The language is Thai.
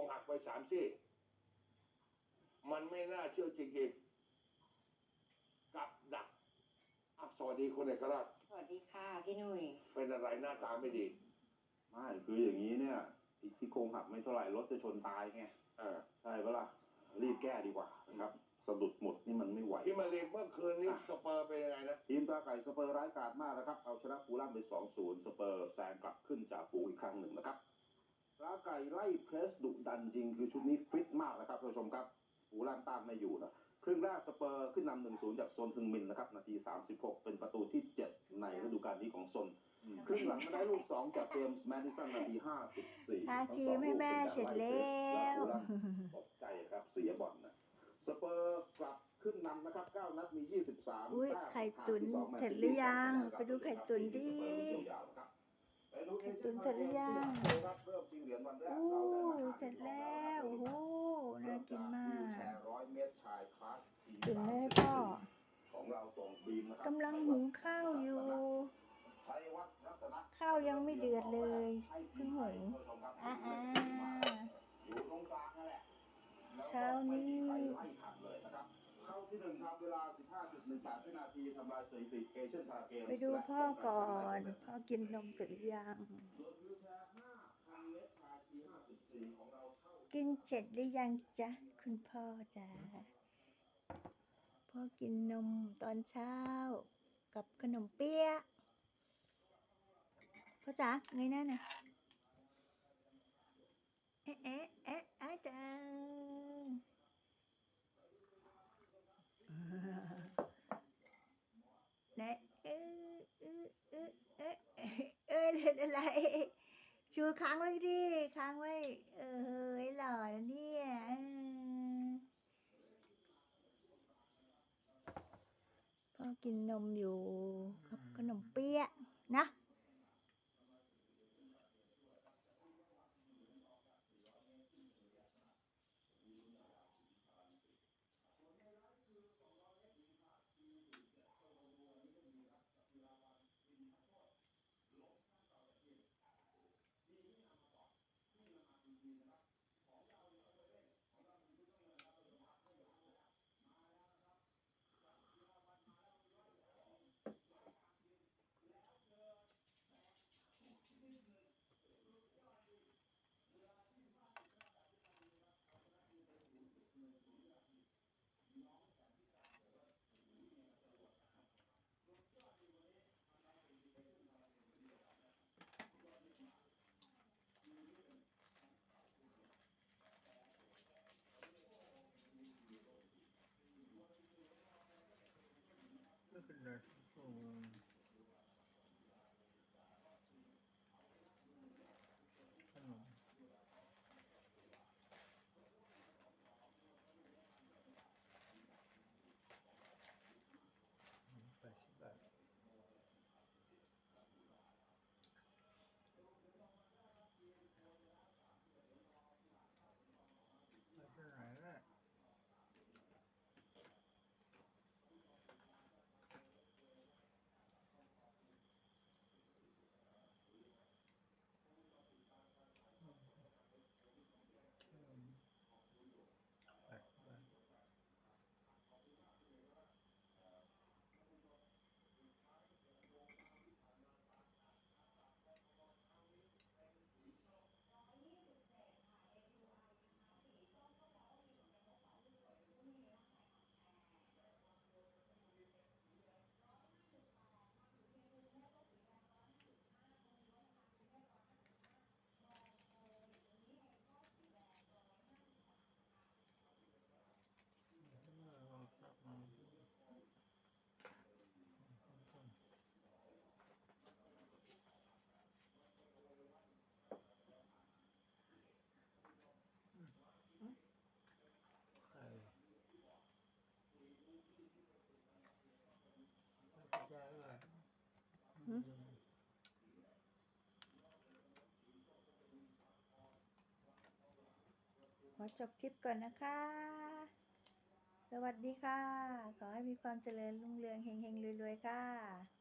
รงหักไปสามซี่ มันไม่น่าเชื่อจริงๆกับดักอะสวัสดีคุณเอกราชสวัสดีค่ะพี่หนุ่ยเป็นอะไรหน้าตาไม่ดี ไม่คืออย่างนี้เนี่ยอีซี่โครงหักไม่เท่าไหร่รถจะชนตายไงอ่าใช่ปะล่ะรีบแก้ดีกว่านะครับสะดุดหมดนี่มันไม่ไหว ที่มาเรียนเมื่อคืนนี้สเปอร์เป็นยังไงนะ ทีมตราไก่สเปอร์ร้ายกาจมากนะครับ เอาชนะฟูลแลมไป 2-0 สเปอร์แซงกลับขึ้นจากฝูงอีกครั้งหนึ่งนะครับต ราไก่ไล่เพรสดุดันจริงคือชุดนี้ฟิตมากนะครับท่านผู้ชมครับฟูลแลมต้านไม่อยู่นะครึ่งแรกสเปอร์ขึ้นนำ1-0จากโซนทึงมินนะครับ นาที 36 เป็นประตูที่ 7 ในฤดูกาลนี้ของซนครึ่งหลังมาได้ลูก 2 จากเจมส์แมดิสันนาที 54พาทั้งทีสองมให้ลูกแม่ป็นเสร็จการแลไเพส้วและฟูลแลมตกใจครับเสียบอลนะสเปอร์กลับขึ้นนำนะครับ 9 นัดมี 23อุ๊ยแต้มไข่ตุ๋นทางที่สองแมนเสร็จซิตี้หรือยังสอคะแนนไปดูไข่ตุ๋นดิ ไปดูไข่ตุ๋นเสร็จหรือยังครับเริ่มชิงเหรียญวันแรกโอ้เราได้มาเสร็จแล้วโอ้โหน่ากินมากแชร์ร้อยเมตรชายคลาสทีถึงแม่34ก็ของเราส่งบีมนะครับกำลังหุงข้าวอยู่ชัยวัฒน์รัตนข้าวยังไม่เดือดเลยเพิ่งหุงอ่าอ่าอยู่ตรงกลางนั่นแหละเช้านี้ ที่หนึ่งทำเวลา 15.18วินาทีทำลายสถิติเอเชียนพาราเกมส์ไปดูพ่อก่อน พ่อกินนมเสร็จหรือยังส่วนวิวแชร์5,000เมตรชายที54ของเราเข้ากินเสร็จหรือยังจ๊ะ คุณพ่อจ๊ะ พ่อกินนมตอนเช้า กับขนมเปี๊ยะพ่อจ๋าไงนั่นน่ะเอ๊ะเอ๊ะเอ๊ะอาจารย์ไหนเอ๊ะเอ๊ะเอ๊ะเอ๊ะเอ๊ะเอะไร ชูค้างไว้ดิค้างไว้ เออเฮ้ยหล่อนะเนี่ยพ่อกินนมอยู่ couldn't access ขอจบคลิปก่อนนะคะ สวัสดีค่ะ ขอให้มีความเจริญรุ่งเรืองเฮงๆรวยๆค่ะ